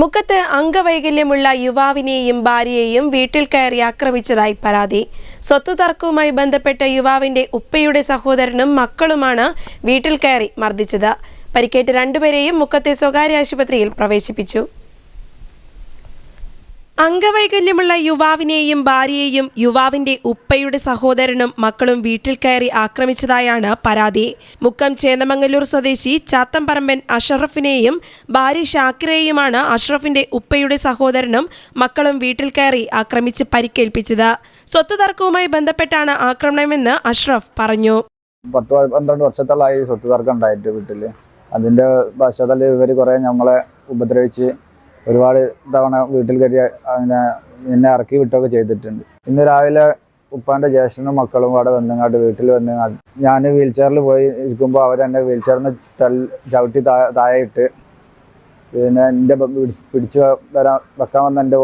മുക്കത്ത് അംഗവൈകല്യമുള്ള യുവാവിനെയും ഭാര്യയെയും വീട്ടിൽ കയറി ആക്രമിച്ചതായി പരാതി. സ്വത്ത് തർക്കവുമായി ബന്ധപ്പെട്ട യുവാവിന്റെ ഉപ്പയുടെ സഹോദരനും മക്കളുമാണ് വീട്ടിൽ കയറി മർദ്ദിച്ചത്. പരിക്കേറ്റ് രണ്ടുപേരെയും മുക്കത്തെ സ്വകാര്യ ആശുപത്രിയിൽ പ്രവേശിപ്പിച്ചു. അംഗവൈകല്യമുള്ള യുവാവിനെയും ഭാര്യയെയും യുവാവിന്റെ ഉപ്പയുടെ സഹോദരനും മക്കളും വീട്ടിൽ കയറി ആക്രമിച്ചതായാണ് പരാതി. മുക്കം ചേന്നമംഗല്ലൂർ സ്വദേശി ചാത്തമ്പറമ്പൻ അഷറഫിനെയും ഭാര്യ ഷാക്കിറയെയുമാണ് അഷറഫിന്റെ ഉപ്പയുടെ സഹോദരനും മക്കളും വീട്ടിൽ കയറി ആക്രമിച്ച് പരിക്കേൽപ്പിച്ചത്. സ്വത്ത് തർക്കവുമായി ബന്ധപ്പെട്ടാണ് ആക്രമണമെന്ന് അഷ്റഫ് പറഞ്ഞു. പത്ത് പന്ത്രണ്ട് വർഷത്തോളമായി സ്വത്ത് തർക്കം ഉണ്ടായിട്ട് വീട്ടിൽ അതിന്റെ പശ്ചാത്തലത്തിൽ ഇവർ കുറേ ഞങ്ങളെ ഉപദ്രവിച്ച് ഒരുപാട് തവണ വീട്ടിൽ കയറി അങ്ങനെ എന്നെ ഇറക്കി വിട്ടൊക്കെ ചെയ്തിട്ടുണ്ട്. ഇന്ന് രാവിലെ ഉപ്പാന്റെ ജ്യേഷ്ഠനും മക്കളും അവിടെ വന്നങ്ങാട്ട് വീട്ടിൽ വന്നങ്ങാട്ട് ഞാൻ വീൽ ചെയറിൽ പോയി ഇരിക്കുമ്പോൾ അവരെന്നെ വീൽ ചെയറിന് തള്ളി ചവിട്ടി താ തായയിട്ട് പിന്നെ എന്റെ പിടിച്ച് വരാൻ വെക്കാൻ വന്ന എന്റെ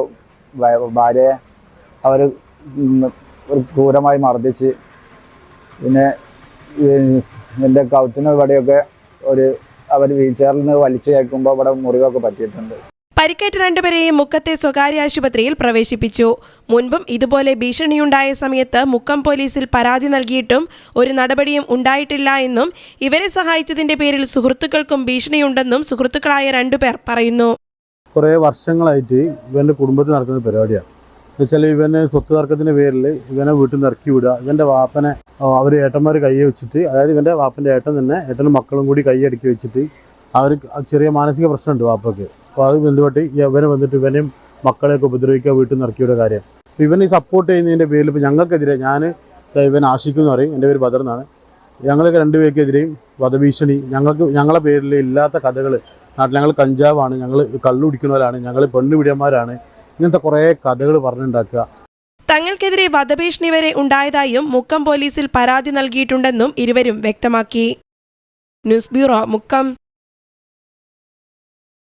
ഭാര്യയെ അവർ ഒരു ക്രൂരമായി മർദ്ദിച്ച് പിന്നെ എന്റെ കൗത്തിന് ഇവിടെയൊക്കെ ഒരു അവർ വീൽ ചെയറിൽ നിന്ന് വലിച്ചു കേൾക്കുമ്പോൾ ഇവിടെ മുറിവൊക്കെ പറ്റിയിട്ടുണ്ട്. പരിക്കേറ്റ രണ്ടുപേരെയും മുക്കത്തെ സ്വകാര്യ ആശുപത്രിയിൽ പ്രവേശിപ്പിച്ചു. മുൻപും ഇതുപോലെ ഭീഷണിയുണ്ടായ സമയത്ത് മുക്കം പോലീസിൽ പരാതി നൽകിയിട്ടും ഒരു നടപടിയും ഉണ്ടായിട്ടില്ല എന്നും ഇവരെ സഹായിച്ചതിന്റെ പേരിൽ സുഹൃത്തുക്കൾക്കും ഭീഷണിയുണ്ടെന്നും സുഹൃത്തുക്കളായ രണ്ടുപേർ പറയുന്നു. കുറേ വർഷങ്ങളായിട്ട് ഇവന്റെ കുടുംബത്തിൽ നടക്കുന്ന പരിപാടിയാണ് വെച്ചാൽ ഇവന് സ്വത്ത് തർക്കത്തിന്റെ പേരിൽ ഇവനെ വീട്ടിൽ നിന്ന് ഇറക്കി വിടുക. ഇവന്റെ വാപ്പനെ അവർ ഏട്ടന്മാർ കൈ വെച്ചിട്ട് അതായത് ഇവന്റെ വാപ്പന്റെ ഏട്ടൻ തന്നെ ഏട്ടനും മക്കളും കൂടി കൈ അടുക്കി വെച്ചിട്ട് അവർ ചെറിയ മാനസിക പ്രശ്നമുണ്ട് വാപ്പയ്ക്ക്. അപ്പോൾ അത് ബന്ധപ്പെട്ട് ഇവനെ വന്നിട്ട് ഇവനെയും മക്കളെയൊക്കെ ഉപദ്രവിക്കുക വീട്ടിൽ നിന്ന് ഇറക്കിയുടെ കാര്യം. അപ്പോൾ ഇവനെ സപ്പോർട്ട് ചെയ്യുന്നതിന്റെ പേരിൽ ഇപ്പോൾ ഞങ്ങൾക്കെതിരെ ഞാൻ ഇവൻ ആശിക്കും എന്ന് പറയും. എന്റെ പേര് ബദർ എന്നാണ്. ഞങ്ങൾക്ക് രണ്ടുപേർക്കെതിരെയും വധഭീഷണി ഞങ്ങൾക്ക് ഞങ്ങളെ പേരിൽ ഇല്ലാത്ത കഥകൾ നാട്ടിൽ ഞങ്ങൾ കഞ്ചാവാണ് ഞങ്ങൾ കള്ളു കുടിക്കുന്നവരാണ് ഞങ്ങൾ പെണ്ണുപിടിയന്മാരാണ് ഇങ്ങനത്തെ കുറേ കഥകൾ പറഞ്ഞുണ്ടാക്കുക. തങ്ങൾക്കെതിരെ വധഭീഷണി വരെ ഉണ്ടായതായും മുക്കം പോലീസിൽ പരാതി നൽകിയിട്ടുണ്ടെന്നും ഇരുവരും വ്യക്തമാക്കി. News bureau Mukkam.